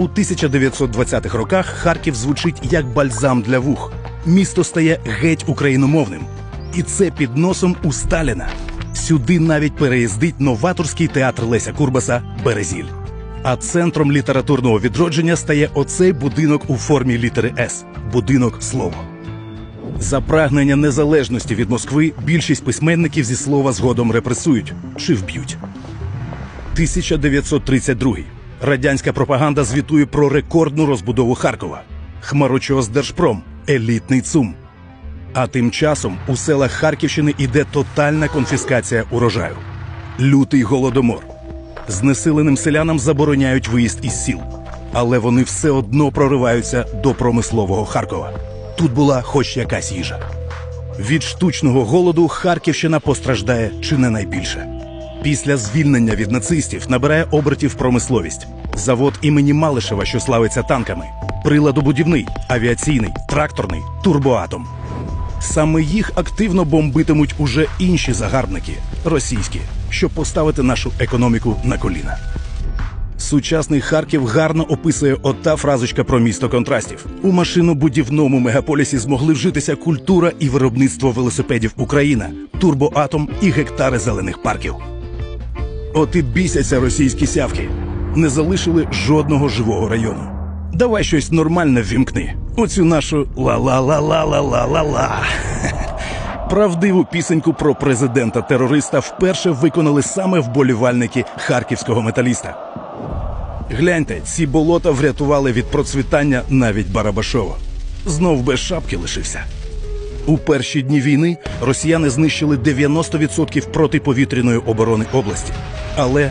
У 1920-х роках Харків звучить як бальзам для вух. Місто стає геть україномовним. І це під носом у Сталіна. Сюди навіть переїздить новаторський театр Леся Курбаса Березіль. А центром літературного відродження стає оцей будинок у формі літери С будинок слово. За прагнення незалежності від Москви більшість письменників зі слова згодом репресують чи вб'ють. 1932. Радянська пропаганда звітує про рекордну розбудову Харкова. Хмарочос Держпром, елітний ЦУМ. А тим часом у селах Харківщини іде тотальна конфіскація урожаю. Лютий голодомор. Знесиленим селянам забороняють виїзд із сіл, але вони все одно прориваються до промислового Харкова. Тут була хоч якась їжа. Від штучного голоду Харківщина постраждає чи не найбільше. Після звільнення від нацистів набирає обертів промисловість. Завод імені Малишева, що славиться танками, приладобудівний, авіаційний, тракторний, турбоатом. Саме їх активно бомбитимуть уже інші загарбники російські, щоб поставити нашу економіку на коліна. Сучасний Харків гарно описує ота фразочка про місто контрастів. У машинобудівному мегаполісі змогли вжитися культура і виробництво велосипедів Україна, турбоатом і гектари зелених парків. От і бісяться російські сявки. Не залишили жодного живого району. Давай щось нормальне ввімкни. Оцю нашу ла-ла-ла-ла-ла-ла-ла-ла. Правдиву пісеньку про президента-терориста вперше виконали саме вболівальники харківського металіста. Гляньте, ці болота врятували від процвітання навіть Барабашова. Знов без шапки лишився. У перші дні війни росіяни знищили 90% протиповітряної оборони області. Але